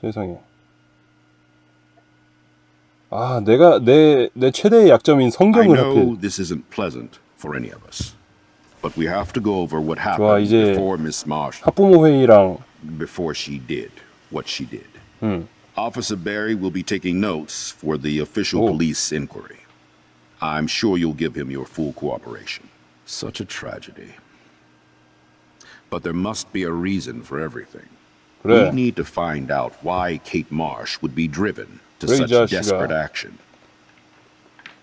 세상에. 아, 내가 내 내 최대의 약점인 I 성경을 know 하필. this isn't pleasant for any of us, but we have to go over what 좋아, happened 이제 before Miss Marsh, 학부모 회의랑 before she did what she did. 음. Officer Barry will be taking notes for the official Oh. police inquiry. I'm sure you'll give him your full cooperation. Such a tragedy. But there must be a reason for everything. We need to find out why Kate Marsh would be driven to such desperate action.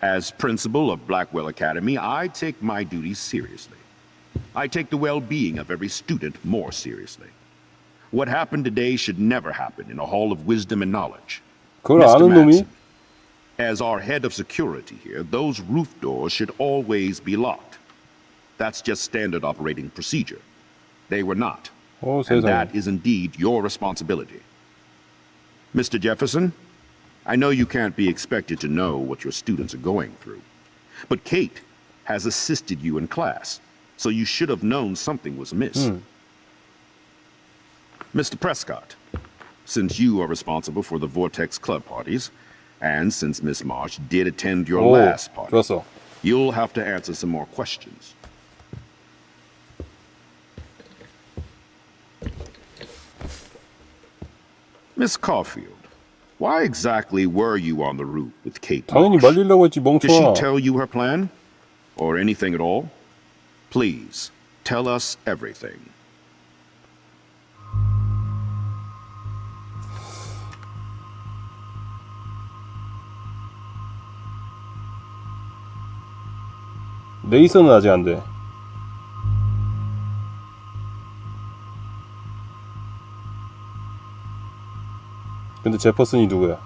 As principal of Blackwell Academy, I take my duties seriously. I take the well-being of every student more seriously. What happened today should never happen in a hall of wisdom and knowledge. Mr. Manson, as our head of security here, those roof doors should always be locked. That's just standard operating procedure. They were not. Oh, and that is indeed your responsibility. Mr. Jefferson, I know you can't be expected to know what your students are going through, but Kate has assisted you in class, so you should have known something was amiss. Hmm. Mr. Prescott, since you are responsible for the Vortex Club parties, and since Miss Marsh did attend your oh, last party, Russell. you'll have to answer some more questions. Miss Caulfield, why exactly were you on the route with Kate 당연히 Marsh? 말리려고 했지 Did she 멍청아. tell you her plan? Or anything at all? Please, tell us everything. 네이선은 아직 안 돼. 근데 제퍼슨이 누구야?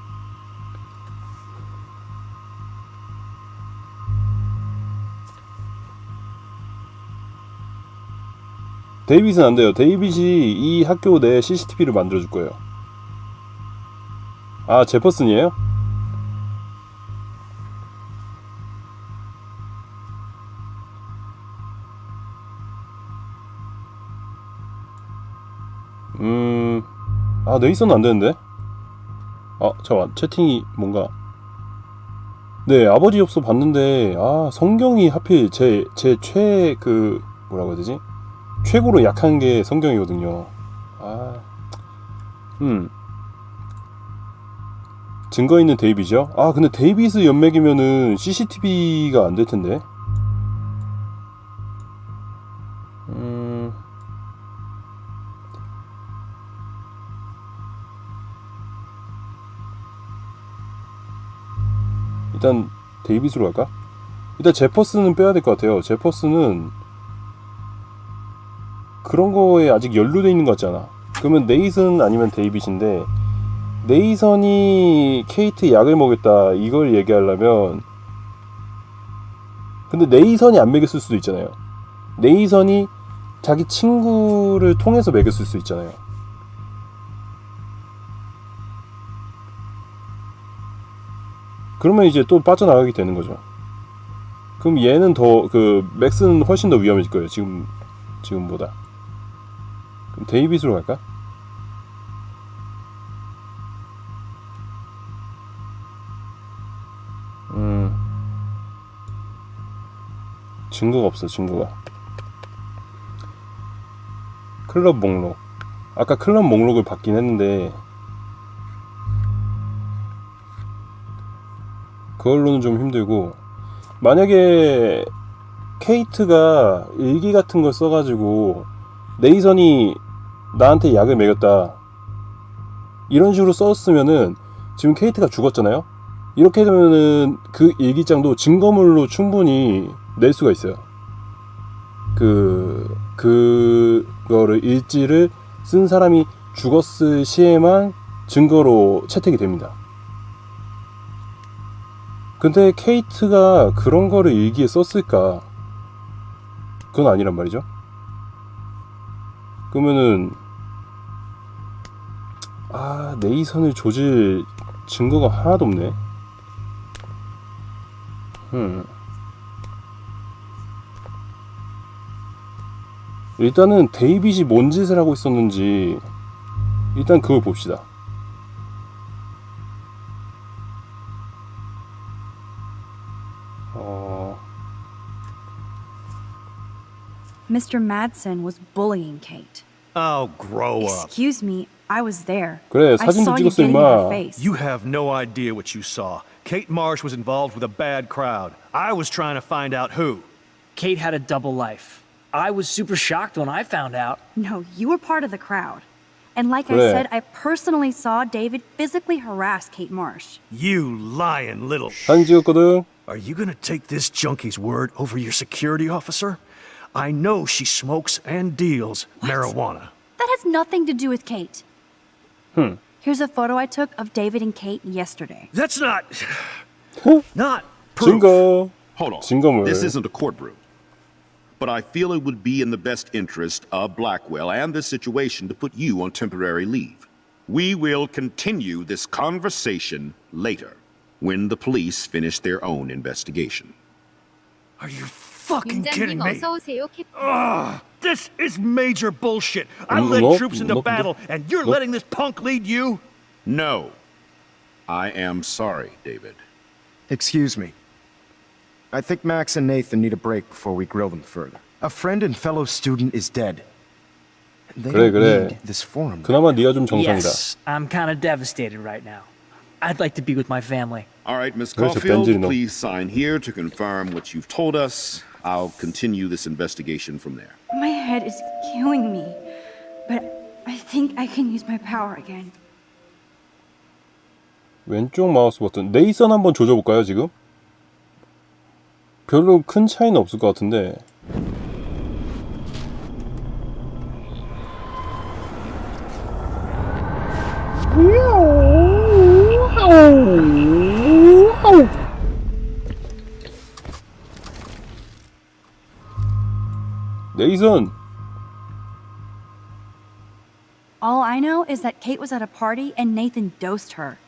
데이빗은 안 돼요. 데이빗이 이 학교 내 CCTV를 만들어줄 거예요. 아, 제퍼슨이에요? 음, 아, 네이선은 안 되는데? 아, 잠깐만, 채팅이 뭔가. 네, 아버지 엽서 봤는데, 아, 성경이 하필 제, 제 최, 그, 뭐라고 해야 되지? 최고로 약한 게 성경이거든요. 아, 음. 증거 있는 데이빗이요? 아, 근데 데이빗의 연맥이면은 CCTV가 안 될 텐데. 일단 데이빗으로 갈까? 일단 제퍼슨은 빼야 될 것 같아요. 제퍼슨은 그런 거에 아직 연루돼 있는 것 같지 않아. 그러면 네이선 아니면 데이빗인데 네이선이 케이트 약을 먹였다 이걸 얘기하려면 근데 네이선이 안 먹였을 수도 있잖아요. 네이선이 자기 친구를 통해서 먹였을 수 있잖아요. 그러면 이제 또 빠져나가게 되는 거죠. 그럼 얘는 더 그 맥스는 훨씬 더 위험해질 거예요. 지금 지금보다. 그럼 데이빗으로 갈까? 음. 증거가 없어. 증거가. 클럽 목록. 아까 클럽 목록을 받긴 했는데 그걸로는 좀 힘들고 만약에 케이트가 일기 같은 걸 써가지고 네이선이 나한테 약을 먹였다 이런 식으로 썼으면은 지금 케이트가 죽었잖아요? 이렇게 되면은 그 일기장도 증거물로 충분히 낼 수가 있어요. 그 그거를 일지를 쓴 사람이 죽었을 시에만 증거로 채택이 됩니다 근데 케이트가 그런 거를 일기에 썼을까? 그건 아니란 말이죠. 그러면은 아 네이선을 조질 증거가 하나도 없네. 음. 일단은 데이빗이 뭔 짓을 하고 있었는지 일단 그걸 봅시다. Mr. Madsen was bullying Kate. Oh, grow up. Excuse me, I was there. 그래, I 사진도 saw you 찍었어, getting in her 임마. face. You have no idea what you saw. Kate Marsh was involved with a bad crowd. I was trying to find out who. Kate had a double life. I was super shocked when I found out. No, you were part of the crowd. And like 그래. I said, I personally saw David physically harass Kate Marsh. You lying little. sh- 사진 찍었거든. Are you gonna take this junkie's word over your security officer? I know she smokes and deals marijuana. That has nothing to do with Kate. Hmm. Here's a photo I took of David and Kate yesterday. That's not. not proof. 증거. Hold on. 증거물. This isn't a courtroom. But I feel it would be in the best interest of Blackwell and this situation to put you on temporary leave. We will continue this conversation later when the police finish their own investigation. Are you fucking kidding 윤장님 me? 어서 오세요. 캡... Ugh, this is major bullshit. I Mm, led nope, troops into nope, battle, nope, and you're nope. letting this punk lead you? No. I am sorry, David. Excuse me. I think Max and Nathan need a break before we grill them further. A friend and fellow student is dead. They 그래, don't 그래. need this forum. 그나마 네가 좀 정상이다. Yes, I'm kind of devastated right now. I'd like to be with my family. All right, Miss 그래서 Caulfield, 벤질이 너- please sign here to confirm what you've told us. I'll continue this investigation from there. My head is killing me, but I think I can use my power again. 왼쪽 마우스 버튼. 네이선 한번 조져볼까요, 지금? 별로 큰 차이는 없을 것 같은데. Nathan! All I know is that Kate was at a party and Nathan dosed her.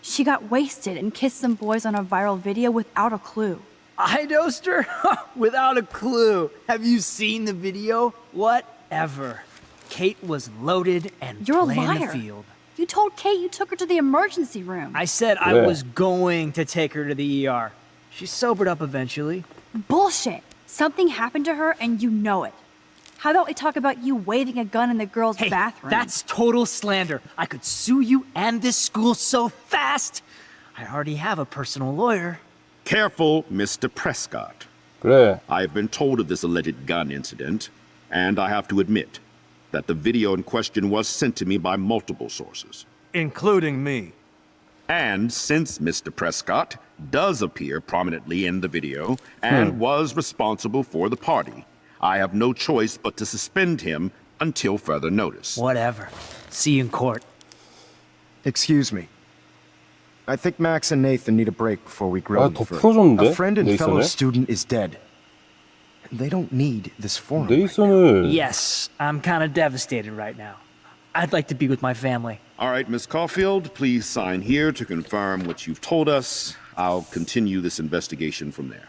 She got wasted and kissed some boys on a viral video without a clue. I dosed her? without a clue. Have you seen the video? Whatever. Kate was loaded and You're a liar. field. You told Kate you took her to the emergency room. I said yeah. I was going to take her to the ER. She sobered up eventually. Bullshit. Something happened to her and you know it. How about we talk about you waving a gun in the girls' Hey, bathroom? that's total slander. I could sue you and this school so fast. I already have a personal lawyer. Careful, Mr. Prescott. 그래. I have been told of this alleged gun incident, and I have to admit that the video in question was sent to me by multiple sources. Including me. And since Mr. Prescott does appear prominently in the video and was responsible for the party, I have no choice but to suspend him until further notice. Whatever. See you in court. Excuse me. I think Max and Nathan need a break before we grill 아, them 더 further. 풀어줬는데? A friend and fellow 네이선을? student is dead. They don't need this forum. 네이선을 Yes, I'm kind of devastated right now. I'd like to be with my family. All right, Miss Caulfield, please sign here to confirm what you've told us. I'll continue this investigation from there.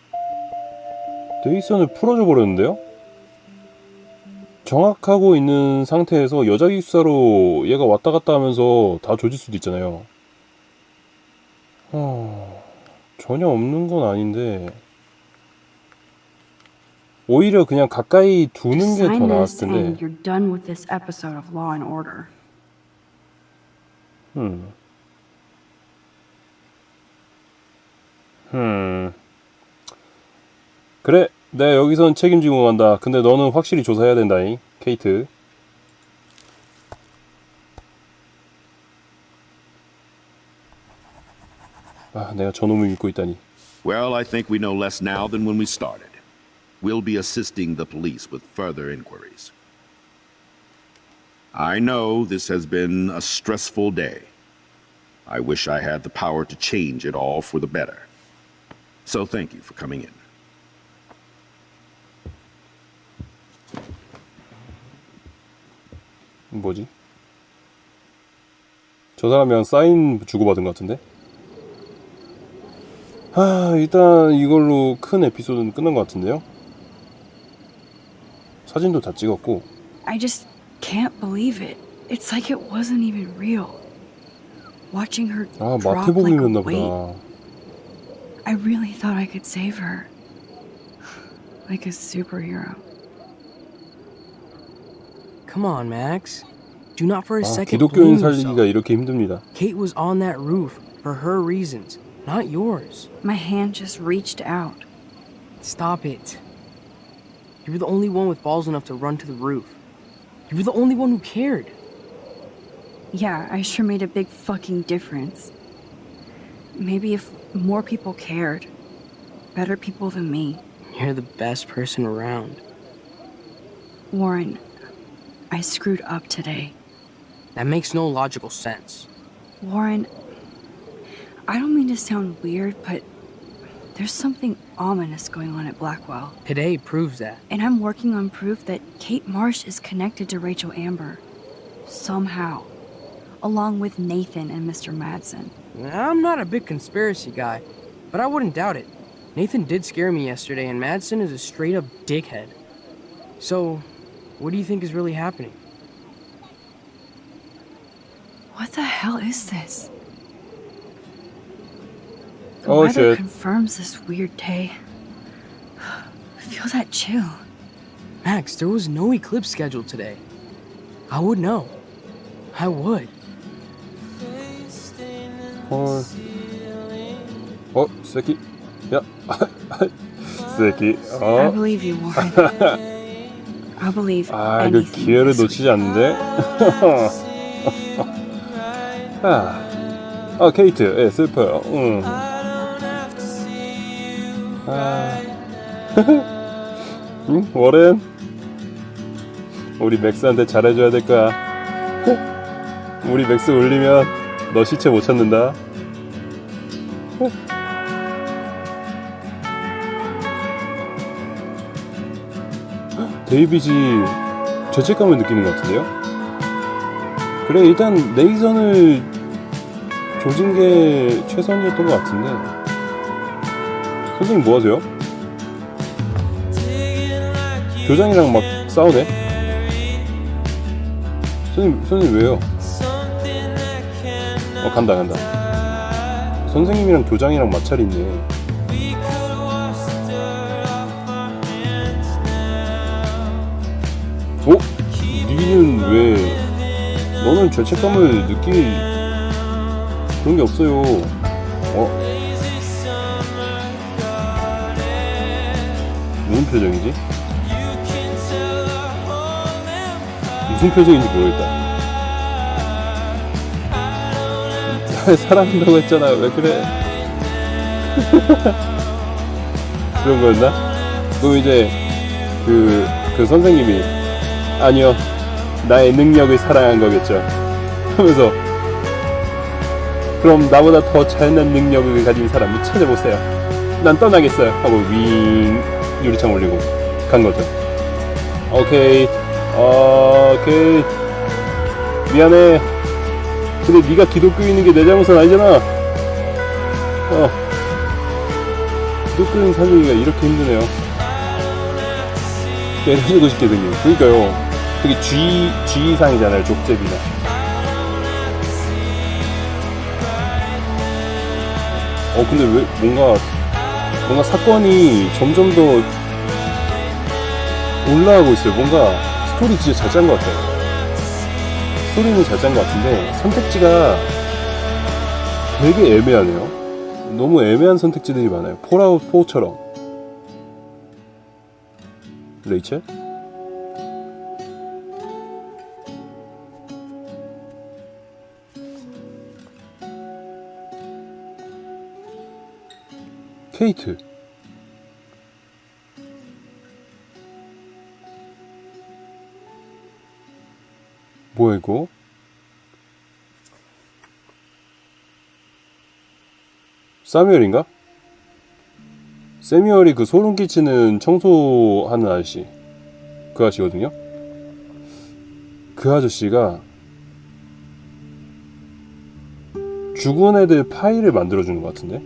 네이선을 풀어줘 버렸는데요? 정확하고 있는 상태에서 여자 기숙사로 얘가 왔다 갔다 하면서 다 조질 수도 있잖아요. 어, 전혀 없는 건 아닌데 오히려 그냥 가까이 두는 게 더 나았을 텐데. you're 음. 그래, 내가 여기선 책임지고 간다. 근데 너는 확실히 조사해야 된다잉, 케이트. 아, 내가 저놈을 믿고 있다니. Well, I think we know less now than when we started. We'll be assisting the police with further inquiries. I know this has been a stressful day. I wish I had the power to change it all for the better. So thank you for coming in. 뭐지? 저 사람이랑 사인 주고받은 것 같은데? 아, 일단 이걸로 큰 에피소드는 끝난 것 같은데요? 사진도 다 찍었고, I just can't believe it. It's like it wasn't even real. Watching her 아, drop like a 마태복음이었나 weight, 보다. I really thought I could save her. Like a superhero. Come on, Max. Do not for a 아, second 기독교인 blame 살리기가 yourself. 이렇게 힘듭니다. Kate was on that roof for her reasons, not yours. My hand just reached out. Stop it. You were the only one with balls enough to run to the roof. You were the only one who cared. Yeah, I sure made a big fucking difference. Maybe if more people cared, better people than me. You're the best person around. Warren, I screwed up today. That makes no logical sense. Warren, I don't mean to sound weird, but there's something ominous going on at Blackwell. Today proves that. And I'm working on proof that Kate Marsh is connected to Rachel Amber. Somehow. Along with Nathan and Mr. Madsen. I'm not a big conspiracy guy, but I wouldn't doubt it. Nathan did scare me yesterday, and Madsen is a straight up dickhead. So, what do you think is really happening? What the hell is this? The Oh, weather shit. confirms this weird day. Feel that chill. Max, there was no eclipse scheduled today. I would know. I would. 헐. 어, 새끼. 야. 새끼. I 어. believe you, Warren. I believe 아, 이거 anything 기회를 this 놓치지. 않는데. 아. 아, 케이트. 예, 슬퍼요. 응. 아. 응? 워렌? 우리 맥스한테 잘해줘야 될 거야. 우리 맥스 울리면 너 시체 못 찾는다. 데이비지 죄책감을 느끼는 것 같은데요? 그래 일단 네이선을 조진 게 최선이었던 것 같은데 선생님 뭐 하세요? 교장이랑 막 싸우네? 선생님, 선생님 왜요? 어 간다 간다 선생님이랑 교장이랑 마찰이 있네 어? 니는 왜 너는 죄책감을 느낄 그런 게 없어요 어? 무슨 표정이지? 무슨 표정인지 모르겠다 사랑한다고 했잖아. 왜 그래? 그런 거였나? 그럼 이제 그, 그 선생님이 아니요. 나의 능력을 사랑한 거겠죠. 하면서 그럼 나보다 더 잘난 능력을 가진 사람을 찾아보세요. 난 떠나겠어요. 하고 윙 유리창 올리고 간 거죠. 오케이. 어, 오케이. 미안해 근데 네가 기독교인인 게 내 잘못은 아니잖아. 어. 기독교인 살리기가 이렇게 힘드네요. 때려주고 싶게 생긴 그러니까요. 되게 G, G 이상이잖아요 족제비가 어 근데 왜 뭔가 뭔가 사건이 점점 더 올라가고 있어요. 뭔가 스토리 진짜 잘 짠 것 같아요 스토리는 잘 짠 것 같은데 선택지가 되게 애매하네요. 너무 애매한 선택지들이 많아요. 폴아웃 4처럼. 레이첼? 케이트 뭐야 이거? 사뮤엘인가? 세뮤얼이 그 소름 끼치는 청소하는 아저씨 그 아저씨거든요 그 아저씨가 죽은 애들 파일을 만들어주는 것 같은데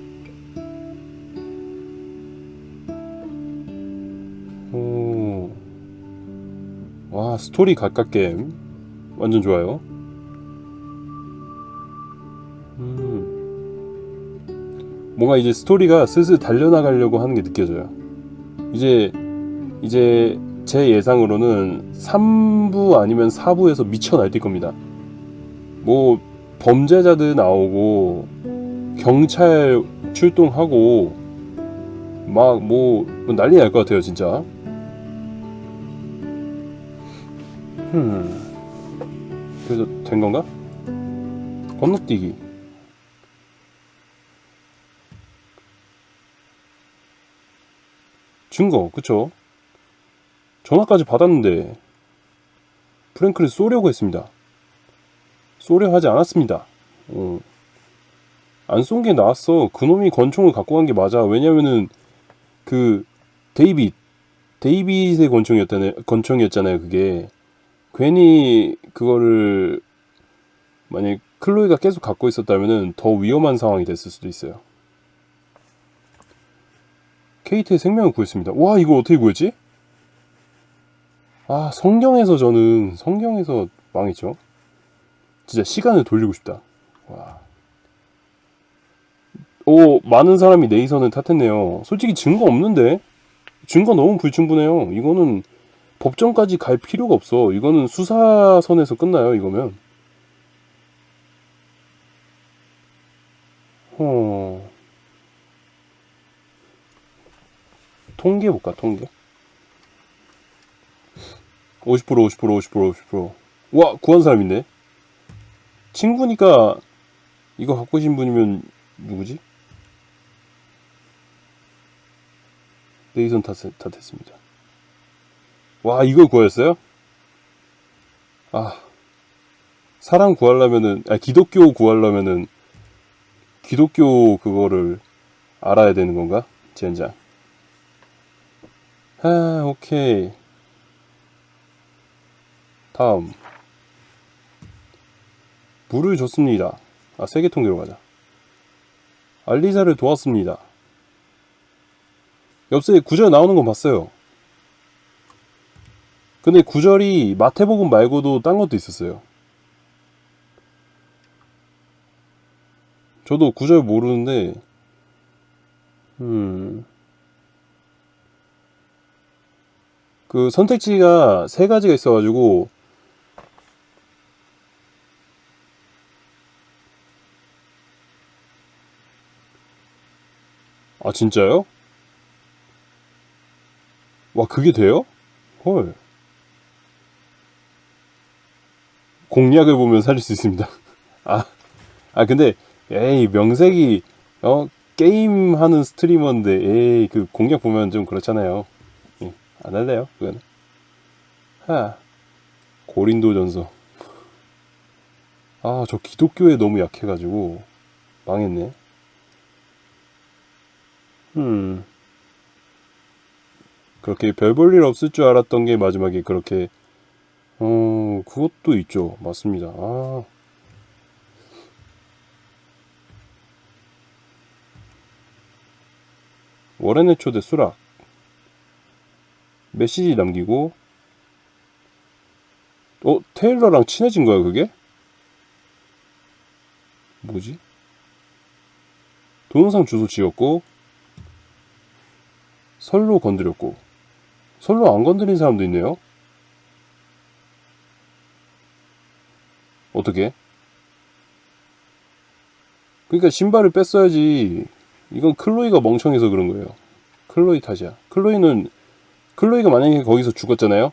오. 와 스토리 게임 완전 좋아요 음. 뭔가 이제 스토리가 슬슬 달려나가려고 하는 게 느껴져요 이제 이제 제 예상으로는 3부 아니면 4부에서 미쳐 날뛸 겁니다. 뭐 범죄자들 나오고 경찰 출동하고 막 뭐 난리 날 것 같아요 진짜. 음. 그래서 된 건가? 건너뛰기. 증거, 그쵸? 전화까지 받았는데 프랭크를 쏘려고 했습니다. 쏘려 하지 않았습니다. 어. 안쏜 게 나았어. 그놈이 권총을 갖고 간 게 맞아. 왜냐면은 그 데이빗 데이빗의 권총이었잖아요. 권총이었잖아요. 그게 괜히 그거를 만약 클로이가 계속 갖고 있었다면은 더 위험한 상황이 됐을 수도 있어요. 케이트의 생명을 구했습니다. 와 이거 어떻게 구했지? 아 성경에서 저는 성경에서 망했죠. 진짜 시간을 돌리고 싶다. 와. 오 많은 사람이 네이선을 탓했네요. 솔직히 증거 없는데 증거 너무 불충분해요. 이거는 법정까지 갈 필요가 없어. 이거는 수사선에서 끝나요. 이거면. 어. 통계 볼까 통계 50% 50% 50% 50%와 구한 사람인데 친구니까 이거 갖고 계신 분이면 누구지? 네이선 탓, 탓했습니다 와 이걸 구하였어요? 아 사람 구하려면은 아 기독교 구하려면은 기독교 그거를 알아야 되는 건가? 젠장 아, 오케이. 다음. 물을 줬습니다. 아, 세계통계로 가자. 알리사를 도왔습니다. 옆에 구절 나오는 건 봤어요. 근데 구절이 마태복음 말고도 딴 것도 있었어요. 저도 구절 모르는데, 음. 그 선택지가 세 가지가 있어가지고 아 진짜요? 와 그게 돼요? 헐 공략을 보면 살릴 수 있습니다 아, 아 근데 에이 명색이 어 게임 하는 스트리머인데 에이 그 공략 보면 좀 그렇잖아요 안 할래요, 그거는. 하. 고린도 전서. 아, 저 기독교에 너무 약해가지고, 망했네. 음. 그렇게 별 볼 일 없을 줄 알았던 게 마지막에 그렇게, 어, 그것도 있죠. 맞습니다. 아. 월요네 초대 수락. 메시지 남기고 어? 테일러랑 친해진 거야 그게? 뭐지? 동영상 주소 지었고 설로 건드렸고 설로 안 건드린 사람도 있네요 어떻게? 그러니까 신발을 뺐어야지 이건 클로이가 멍청해서 그런 거예요 클로이 탓이야 클로이는 클로이가 만약에 거기서 죽었잖아요.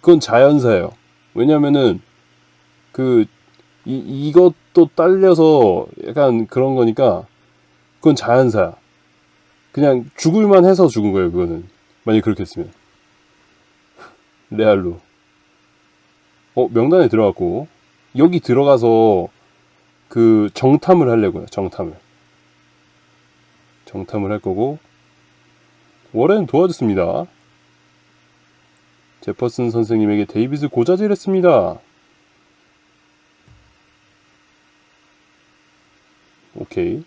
그건 자연사예요. 왜냐면은 그 이, 이것도 딸려서 약간 그런 거니까 그건 자연사야. 그냥 죽을만 해서 죽은 거예요. 그거는 만약 그렇게 했으면 레알로. 어 명단에 들어갔고 여기 들어가서 그 정탐을 하려고요. 정탐을. 정탐을 할 거고 월에는 도와줬습니다. 제퍼슨 선생님에게 데이빗을 고자질했습니다. 오케이.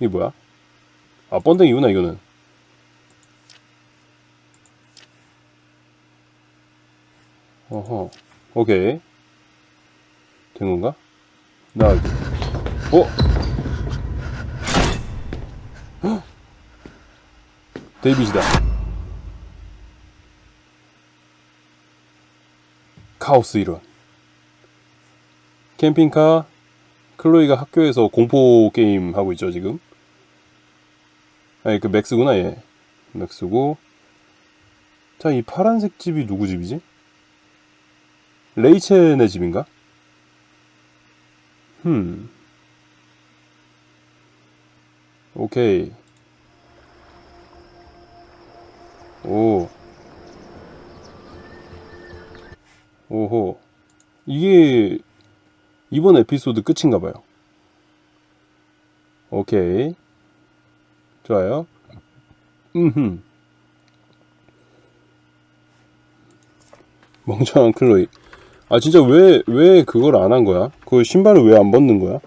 이게 뭐야? 아, 번댕이구나, 이거는. 어허. 오케이. 된 건가? 나, 어? 데이빗이다. 카오스 이론. 캠핑카 클로이가 학교에서 공포 게임 하고 있죠 지금. 아니 그 맥스구나 얘. 맥스고. 자 이 파란색 집이 누구 집이지? 레이첼네 집인가? 흠. 오케이. 오. 오호. 이게 이번 에피소드 끝인가 봐요. 오케이. 좋아요. 음흠. 멍청한 클로이. 아 진짜 왜 왜 그걸 안 한 거야? 그 신발을 왜 안 벗는 거야?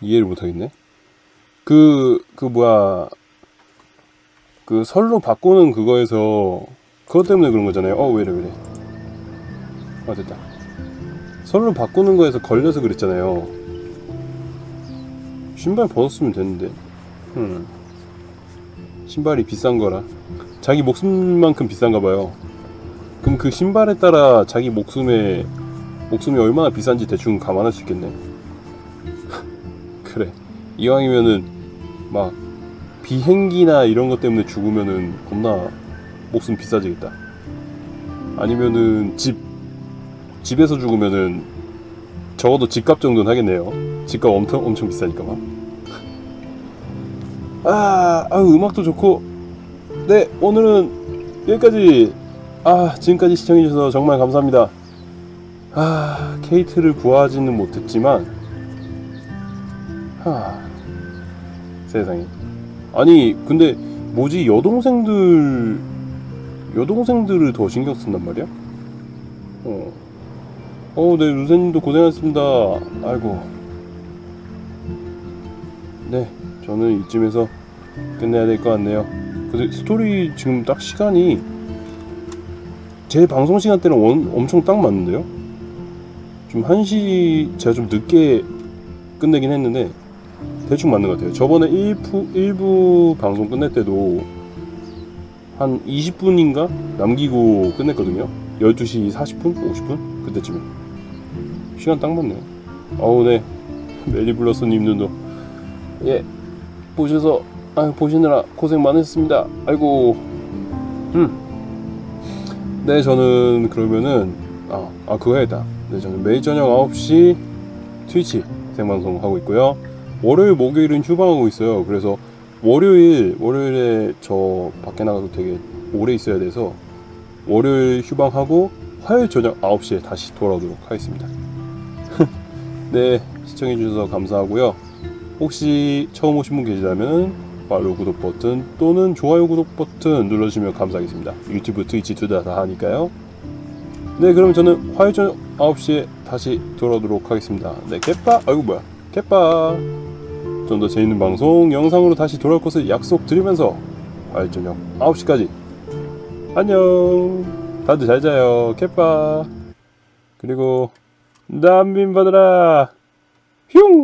이해를 못 하겠네. 그그 뭐야 그 설로 바꾸는 그거에서 그것 때문에 그런 거잖아요. 어 왜래 왜래. 아 됐다. 설로 바꾸는 거에서 걸려서 그랬잖아요. 신발 벗었으면 됐는데. 음. 신발이 비싼 거라. 자기 목숨만큼 비싼가 봐요. 그럼 그 신발에 따라 자기 목숨에 목숨이 얼마나 비싼지 대충 감안할 수 있겠네. 그래. 이왕이면은 막 비행기나 이런 것 때문에 죽으면은 겁나 목숨 비싸지겠다. 아니면은 집 집에서 죽으면은 적어도 집값 정도는 하겠네요. 집값 엄청 엄청 비싸니까 막. 아, 아유 음악도 좋고. 네 오늘은 여기까지. 아 지금까지 시청해주셔서 정말 감사합니다. 아 케이트를 구하지는 못했지만. 하 세상에. 아니 근데 뭐지 여동생들 여동생들을 더 신경 쓴단 말이야? 어. 어, 네, 루세님도 고생하셨습니다. 아이고. 네, 저는 이쯤에서 끝내야 될 것 같네요. 근데 스토리 지금 딱 시간이 제 방송 시간대랑 원, 엄청 딱 맞는데요? 좀 1시, 제가 좀 늦게 끝내긴 했는데 대충 맞는 것 같아요. 저번에 1부, 1부 방송 끝낼 때도 한 20분인가 남기고 끝냈거든요. 12시 40분? 50분? 그때쯤에. 시간 딱 맞네요. 어우, 네. 멜리블러스님들도, 예, 보셔서, 아 보시느라 고생 많으셨습니다. 아이고, 음. 네, 저는 그러면은, 아, 아, 그거 해야겠다. 네, 저는 매일 저녁 9시 트위치 생방송 하고 있고요. 월요일, 목요일은 휴방하고 있어요. 그래서 월요일, 월요일에 저 밖에 나가서 되게 오래 있어야 돼서 월요일 휴방하고 화요일 저녁 9시에 다시 돌아오도록 하겠습니다. 네, 시청해주셔서 감사하고요. 혹시 처음 오신 분 계시다면 팔로우 구독 버튼 또는 좋아요 구독 버튼 눌러주시면 감사하겠습니다. 유튜브, 트위치 둘 다 다 하니까요. 네, 그럼 저는 화요일 저녁 9시에 다시 돌아오도록 하겠습니다. 네, 개빠! 아이고 뭐야, 개빠! 좀 더 재밌는 방송 영상으로 다시 돌아올 것을 약속드리면서 화요일 저녁 9시까지 안녕 다들 잘 자요 개빠 그리고 난민 받으라 흉